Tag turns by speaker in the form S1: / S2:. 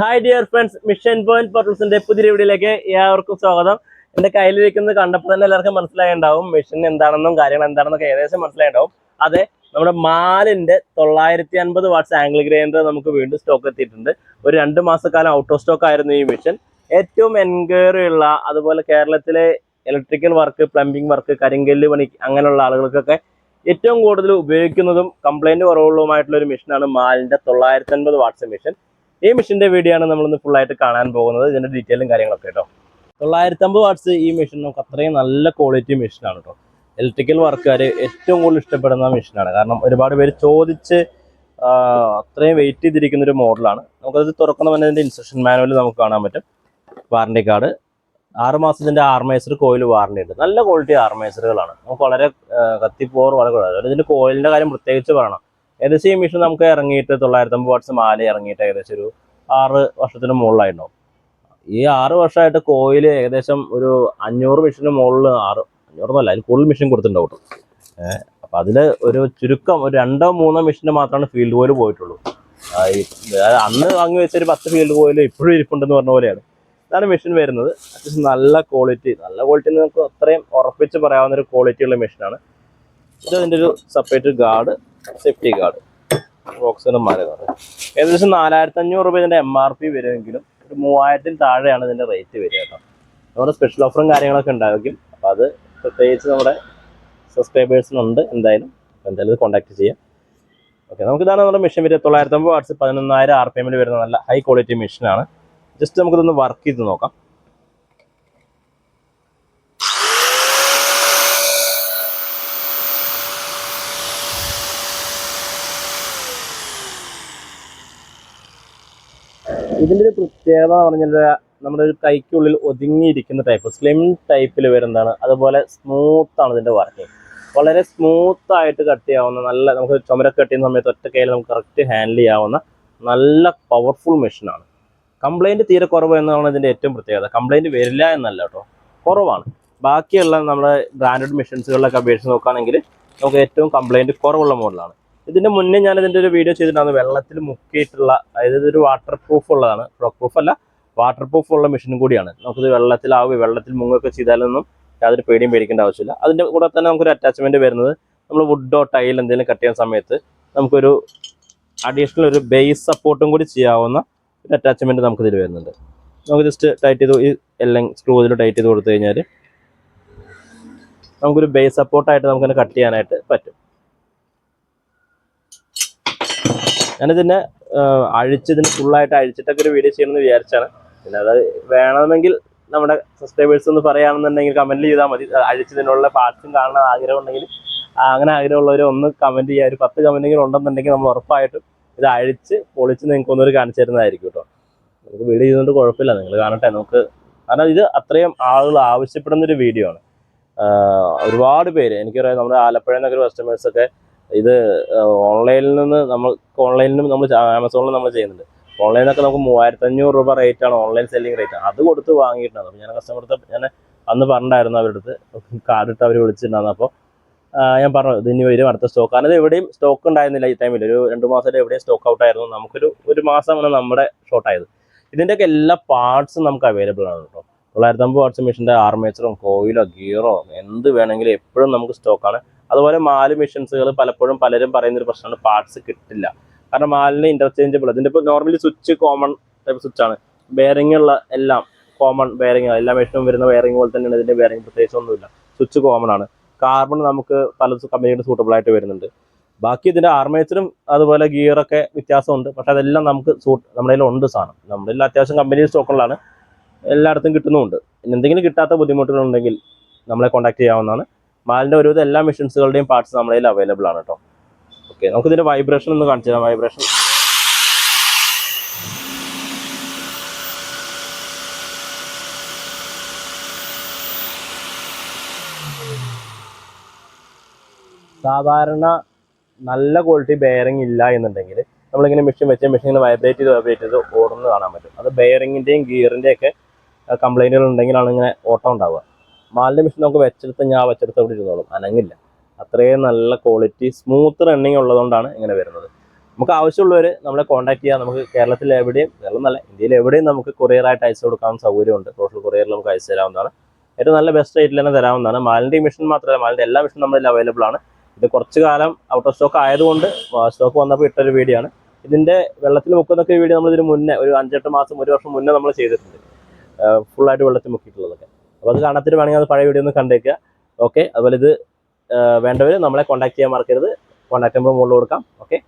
S1: Hi dear friends mission point പോർട്ടൽസിന്റെ പുതിയ വീഡിയോയിലേക്ക് ഏവർക്കും സ്വാഗതം. എന്റെ കയ്യിലിരിക്കുന്നത് കണ്ടപ്പോൾ തന്നെ എല്ലാവർക്കും മനസ്സിലായിണ്ടാവും മിഷൻ എന്താണെന്നും കാര്യങ്ങൾ എന്താണെന്നൊക്കെ ഏകദേശം മനസ്സിലായിണ്ടാവും അതെ നമ്മുടെ മാലിന്റെ തൊള്ളായിരത്തി അൻപത് വാട്ട്സ് ആംഗിൾ ഗ്രൈൻഡർ നമുക്ക് വീണ്ടും സ്റ്റോക്ക് എത്തിയിട്ടുണ്ട്. ഒരു രണ്ട് മാസക്കാലം ഔട്ട് ഓഫ് സ്റ്റോക്ക് ആയിരുന്നു ഈ മിഷൻ ഏറ്റവും എൻക്വയറി ഉള്ള അതുപോലെ കേരളത്തിലെ ഇലക്ട്രിക്കൽ വർക്ക് പ്ലംബിംഗ് വർക്ക് കരിങ്കല്ല് പണി അങ്ങനെയുള്ള ആളുകൾക്കൊക്കെ ഏറ്റവും കൂടുതൽ ഉപയോഗിക്കുന്നതും കംപ്ലൈന്റ് കുറവുള്ളതുമായിട്ടുള്ള ഒരു മിഷനാണ് മാലിന്റെ തൊള്ളായിരത്തി അൻപത് വാട്ട്സ് മെഷീൻ ഈ മെഷീന്റെ വീഡിയോ ആണ് നമ്മളിന്ന് ഫുൾ ആയിട്ട് കാണാൻ പോകുന്നത്. ഇതിന്റെ ഡീറ്റെയിലും കാര്യങ്ങളൊക്കെ കേട്ടോ. തൊള്ളായിരത്തി അമ്പത് വാട്ട്സ് ഈ മെഷീൻ നമുക്ക് അത്രയും നല്ല ക്വാളിറ്റി മെഷീനാണ് കേട്ടോ. ഇലക്ട്രിക്കൽ വർക്കുകാർ ഏറ്റവും കൂടുതൽ ഇഷ്ടപ്പെടുന്ന മെഷീനാണ് കാരണം ഒരുപാട് പേര് ചോദിച്ച് അത്രയും വെയിറ്റ് ചെയ്തിരിക്കുന്ന ഒരു മോഡലാണ് നമുക്കത് തുറക്കുന്ന ഇതിന്റെ ഇൻസ്ട്രക്ഷൻ മാനുവൽ നമുക്ക് കാണാൻ പറ്റും. വാറണ്ടി കാർഡ് ആറ് മാസത്തിന്റെ ആർമൈസർ കോയിൽ വാറണ്ടി ഉണ്ട്. നല്ല ക്വാളിറ്റി ആർമൈസറുകളാണ് നമുക്ക് വളരെ കത്തിപ്പോർ വളരെ കൂടുതലാണ് അതുപോലെ ഇതിന്റെ കോയിലിന്റെ കാര്യം പ്രത്യേകിച്ച് പറയണം. ഏകദേശം ഈ മെഷീൻ നമുക്ക് ഇറങ്ങിയിട്ട് തൊള്ളായിരത്തി അമ്പത് വാട്ട്സ് മാല ഇറങ്ങിയിട്ട് ഏകദേശം ഒരു ആറ് വർഷത്തിന് മുകളിലായിട്ടുണ്ടാവും. ഈ ആറ് വർഷമായിട്ട് കോയിൽ ഏകദേശം ഒരു അഞ്ഞൂറ് മെഷീന് മുകളിൽ ആറ് അഞ്ഞൂറൊന്നല്ല അതിൽ കൂടുതൽ മെഷീൻ കൊടുത്തിട്ടുണ്ടാവും അപ്പം അതിൽ ഒരു ചുരുക്കം ഒരു രണ്ടോ മൂന്നോ മെഷീന് മാത്രമാണ് ഫീൽഡ് കോയിൽ പോയിട്ടുള്ളൂ. അന്ന് വാങ്ങി വെച്ച ഒരു പത്ത് ഫീൽഡ് കോയിൽ ഇപ്പോഴും ഇരിപ്പുണ്ടെന്ന് പറഞ്ഞ പോലെയാണ്. ഇതാണ് മെഷീൻ വരുന്നത്. അത്യാവശ്യം നല്ല ക്വാളിറ്റി നല്ല ക്വാളിറ്റി നമുക്ക് അത്രയും ഉറപ്പിച്ച് പറയാവുന്ന ഒരു ക്വാളിറ്റിയുള്ള മെഷീനാണ് ഇത് അതിന്റെ ഒരു സെപ്പറേറ്റ് ഗാർഡ് സേഫ്റ്റി ഗാർഡ് ബോക്സിനും ഗാർഡ് ഏകദേശം നാലായിരത്തി അഞ്ഞൂറ് രൂപ ഇതിന്റെ എം ആർ പി വരുമെങ്കിലും ഒരു മൂവായിരത്തിൽ താഴെയാണ് ഇതിന്റെ റേറ്റ് വരിക കേട്ടോ. നമ്മുടെ സ്പെഷ്യൽ ഓഫറും കാര്യങ്ങളൊക്കെ ഉണ്ടായിരിക്കും. അപ്പോൾ അത് പ്രത്യേകിച്ച് നമ്മുടെ സബ്സ്ക്രൈബേഴ്സിനുണ്ട് എന്തായാലും. എന്തായാലും ഇത് കോൺടാക്ട് ചെയ്യാം. ഓക്കെ നമുക്കിതാണ് നമ്മുടെ മെഷീൻ വരിക തൊള്ളായിരത്തി അമ്പത് വാട്സ് പതിനൊന്നായിരം ആർ പി എമ്മിൽ വരുന്ന നല്ല ഹൈ ക്വാളിറ്റി മെഷീനാണ് ജസ്റ്റ് നമുക്കിതൊന്ന് വർക്ക് ചെയ്ത് നോക്കാം. ഇതിന്റെ ഒരു പ്രത്യേകത പറഞ്ഞാൽ നമ്മുടെ ഒരു കൈക്കുള്ളിൽ ഒതുങ്ങിയിരിക്കുന്ന ടൈപ്പ് സ്ലിം ടൈപ്പിൽ വരുന്നതാണ്. അതുപോലെ സ്മൂത്താണ് ഇതിന്റെ വർക്കിംഗ് വളരെ സ്മൂത്ത് ആയിട്ട് കട്ട് ചെയ്യാവുന്ന നല്ല നമുക്ക് ചുമരൊക്കെ കട്ട് ചെയ്യുന്ന സമയത്ത് ഒറ്റ കയ്യിൽ നമുക്ക് കറക്റ്റ് ഹാൻഡിൽ ചെയ്യാവുന്ന നല്ല പവർഫുൾ മെഷീനാണ് കംപ്ലൈന്റ് തീരെ കുറവ് എന്നാണ് ഇതിന്റെ ഏറ്റവും പ്രത്യേകത. കംപ്ലൈന്റ് വരില്ല എന്നല്ല കേട്ടോ. കുറവാണ്. ബാക്കിയുള്ള നമ്മുടെ ബ്രാൻഡഡ് മെഷീൻസുകളിലൊക്കെ അപേക്ഷിച്ച് നോക്കുകയാണെങ്കിൽ നമുക്ക് ഏറ്റവും കംപ്ലൈന്റ് കുറവുള്ള മോഡലാണ് ഇതിന്റെ മുന്നേ ഞാൻ ഇതിന്റെ ഒരു വീഡിയോ ചെയ്തിട്ടുണ്ടായിരുന്നു വെള്ളത്തിൽ മുക്കിയിട്ടുള്ള അതായത് ഇതൊരു വാട്ടർ പ്രൂഫ് ഉള്ളതാണ്. റോക്ക് പ്രൂഫ് അല്ല വാട്ടർ പ്രൂഫ് ഉള്ള മെഷീനും കൂടിയാണ്. നമുക്കിത് വെള്ളത്തിലാവുക വെള്ളത്തിൽ മുങ്ങൊക്കെ ചെയ്താലൊന്നും യാതൊരു പേടിയും പേടിക്കേണ്ട ആവശ്യമില്ല. അതിന്റെ കൂടെ തന്നെ നമുക്കൊരു അറ്റാച്ച്മെന്റ് വരുന്നത് നമ്മൾ വുഡോ ടൈൽ എന്തെങ്കിലും കട്ട് ചെയ്യുന്ന സമയത്ത് നമുക്കൊരു അഡീഷണൽ ഒരു ബേസ് സപ്പോർട്ടും കൂടി ചെയ്യാവുന്ന ഒരു അറ്റാച്ച്മെന്റ് നമുക്ക് ഇതിൽ വരുന്നുണ്ട്. നമുക്ക് ജസ്റ്റ് ടൈറ്റ് ചെയ്ത് ഈ എല്ലാം സ്ക്രൂ ഇതിൽ ടൈറ്റ് ചെയ്ത് കൊടുത്തു കഴിഞ്ഞാൽ നമുക്കൊരു ബേസ് സപ്പോർട്ടായിട്ട് നമുക്കതിനെ കട്ട് ചെയ്യാനായിട്ട് പറ്റും. ഞാനിതിനെ അഴിച്ചതിന് ഫുള്ളായിട്ട് അഴിച്ചിട്ടൊക്കെ ഒരു വീഡിയോ ചെയ്യണമെന്ന് വിചാരിച്ചാണ്. പിന്നെ അത് വേണമെങ്കിൽ നമ്മുടെ സബ്സ്ക്രൈബേഴ്സ് ഒന്ന് പറയുകയാണെന്നുണ്ടെങ്കിൽ കമന്റ് ചെയ്താൽ മതി. അഴിച്ചതിനുള്ള പാർട്സും കാണാൻ ആഗ്രഹം ഉണ്ടെങ്കിൽ. അങ്ങനെ ആഗ്രഹമുള്ളവർ ഒന്ന് കമന്റ് ചെയ്യുക ഒരു പത്ത് കമന്റെങ്കിലും ഉണ്ടെന്നുണ്ടെങ്കിൽ നമ്മൾ ഉറപ്പായിട്ടും ഇത് അഴിച്ച് പൊളിച്ച് നിങ്ങൾക്ക് ഒന്നൊരു കാണിച്ചു തരുന്നതായിരിക്കും കേട്ടോ. നമുക്ക് വീഡിയോ ചെയ്തുകൊണ്ട് കുഴപ്പമില്ല. നിങ്ങൾ കാണട്ടെ. നമുക്ക് കാരണം ഇത് അത്രയും ആളുകൾ ആവശ്യപ്പെടുന്ന ഒരു വീഡിയോ ആണ് ഒരുപാട് പേര്. എനിക്കറിയാം നമ്മുടെ ആലപ്പുഴ എന്നൊക്കെ കസ്റ്റമേഴ്സ് ഒക്കെ ഇത് ഓൺലൈനിൽ നിന്ന് നമ്മൾ ഓൺലൈനിലും നമ്മൾ ആമസോണിലും നമ്മൾ ചെയ്യുന്നുണ്ട്. ഓൺലൈനൊക്കെ നമുക്ക് മൂവായിരത്തി അഞ്ഞൂറ് രൂപ റേറ്റ് ആണ് ഓൺലൈൻ സെല്ലിംഗ് റേറ്റ് അത് കൊടുത്ത് വാങ്ങിയിട്ടുണ്ട്. അപ്പോൾ ഞാൻ കസ്റ്റമർ ഞാൻ അന്ന് പറഞ്ഞിട്ടുണ്ടായിരുന്നു അവരുടെ അടുത്ത് കാർഡ് ഇട്ട് അവർ വിളിച്ചിട്ടുണ്ടായിരുന്നു. അപ്പോൾ ഞാൻ പറഞ്ഞു ഇതിന് വരും അടുത്ത സ്റ്റോക്ക് കാരണം ഇത് എവിടെയും സ്റ്റോക്ക് ഉണ്ടായിരുന്നില്ല ഈ ടൈമിൽ ഒരു രണ്ട് മാസമായിട്ട് എവിടെയും സ്റ്റോക്ക് ഔട്ട് ആയിരുന്നു. നമുക്കൊരു ഒരു മാസമാണ് നമ്മുടെ ഷോർട്ടായത് ഇതിന്റെയൊക്കെ എല്ലാ പാർട്സും നമുക്ക് അവൈലബിൾ ആണ് കേട്ടോ. തൊള്ളായിരത്തി അമ്പത് വാട്ട്സ് മെഷീന്റെ ആർമേച്ചറും കോയിലോ ഗിയറോ എന്ത് വേണമെങ്കിലും എപ്പോഴും നമുക്ക് സ്റ്റോക്കാണ് അതുപോലെ മാൽ മെഷീൻസുകൾ പലപ്പോഴും പലരും പറയുന്നൊരു പ്രശ്നമാണ് പാർട്സ് കിട്ടില്ല. കാരണം മാലിന് ഇന്റർചേഞ്ചബിൾ അതിന്റെ ഇപ്പോൾ normally switch common type switch ആണ്. ബെയറിംഗ് ഉള്ള എല്ലാം കോമൺ ബെയറിംഗ് എല്ലാ മെഷീനും വരുന്ന ബെയറിംഗ് പോലെ തന്നെയാണ് ഇതിന്റെ ബെയറിംഗ് പ്രത്യേകിച്ച് ഒന്നുമില്ല. സ്വിച്ച് കോമൺ ആണ്. കാർബൺ നമുക്ക് പല കമ്പനിയുടെ സൂട്ടബിൾ ആയിട്ട് വരുന്നുണ്ട്. ബാക്കി ഇതിന്റെ ആർമേച്ചറും അതുപോലെ ഗിയറൊക്കെ വ്യത്യാസമുണ്ട്. പക്ഷെ അതെല്ലാം നമുക്ക് സൂട്ട് നമ്മുടെ കയ്യിൽ ഉണ്ട് സാധനം. നമ്മുടെ അത്യാവശ്യം കമ്പനി സ്റ്റോക്കുകളാണ് എല്ലായിടത്തും കിട്ടുന്നുമുണ്ട്. എന്തെങ്കിലും കിട്ടാത്ത ബുദ്ധിമുട്ടുകളുണ്ടെങ്കിൽ നമ്മളെ കോൺടാക്ട് ചെയ്യാവുന്നതാണ്. മാലിന്റെ ഒരുവിധം എല്ലാ മെഷീൻസുകളുടെയും പാർട്സ് കയ്യിൽ അവൈലബിൾ ആണ് കേട്ടോ ഓക്കെ നമുക്ക് ഇതിന്റെ വൈബ്രേഷൻ ഒന്ന് കാണിച്ചു തരാം. വൈബ്രേഷൻ സാധാരണ നല്ല ക്വാളിറ്റി ബെയറിംഗ് ഇല്ല എന്നുണ്ടെങ്കിൽ നമ്മളിങ്ങനെ മെഷീൻ വെച്ച് മെഷീൻ ഇങ്ങനെ വൈബ്രേറ്റ് ചെയ്ത് വൈബ്രേറ്റ് ചെയ്ത് ഓടുന്നത് കാണാൻ പറ്റും. അത് ബെയറിങ്ങിന്റെയും ഗിയറിന്റെയും ഒക്കെ കംപ്ലൈന്റുകൾ ഉണ്ടെങ്കിലാണ് ഇങ്ങനെ ഓട്ടം ഉണ്ടാവുക. മാലിന്യ മെഷീൻ നമുക്ക് വെച്ചെടുത്ത് ഞാൻ വെച്ചെടുത്ത് അവിടെ ഇരുന്നോളും അനങ്ങില്ല. അത്രയും നല്ല ക്വാളിറ്റി സ്മൂത്ത് റണ്ണിങ് ഉള്ളതുകൊണ്ടാണ് ഇങ്ങനെ വരുന്നത്. നമുക്ക് ആവശ്യമുള്ളവർ നമ്മളെ കോൺടാക്ട് ചെയ്യാം. നമുക്ക് കേരളത്തിൽ എവിടെയും കേരളം നല്ല ഇന്ത്യയിൽ എവിടെയും നമുക്ക് കൊറിയറായിട്ട് അയച്ചു കൊടുക്കാൻ സൗകര്യമുണ്ട്. സോഷ്യൽ കൊറിയറിൽ നമുക്ക് അയച്ചു തരാവുന്നതാണ്. ഏറ്റവും നല്ല ബെസ്റ്റ് റേറ്റിൽ തന്നെ തരാവുന്നതാണ്. മാലിന്റെ മിഷൻ മാത്രമല്ല മാലിന്റെ എല്ലാ മെഷീനും നമ്മളിൽ അവൈലബിൾ ആണ്. ഇത് കുറച്ച് കാലം ഔട്ട് ഓഫ് സ്റ്റോക്ക് ആയതുകൊണ്ട് സ്റ്റോക്ക് വന്നപ്പോൾ ഇട്ടൊരു വീഡിയോ ആണ്. ഇതിന്റെ വെള്ളത്തിൽ മുക്കുന്നൊക്കെ വീഡിയോ നമ്മളിതിന് മുന്നേ ഒരു അഞ്ചെട്ട് മാസം ഒരു വർഷം മുന്നേ നമ്മൾ ചെയ്തിട്ടുണ്ട്. ഫുള്ളായിട്ട് വെള്ളത്തിൽ മുക്കിയിട്ടുള്ളതൊക്കെ. അപ്പോൾ അത് കാണാത്തിട്ട് വേണമെങ്കിൽ അത് പഴയ വീഡിയോ ഒന്ന് കണ്ടേക്കുക. ഓക്കെ അതുപോലെ ഇത് വേണ്ടവർ നമ്മളെ കോൺടാക്ട് ചെയ്യാൻ മറക്കരുത്. കോൺടാക്ട് നമ്പർ മുകളിൽ കൊടുക്കാം. ഓക്കെ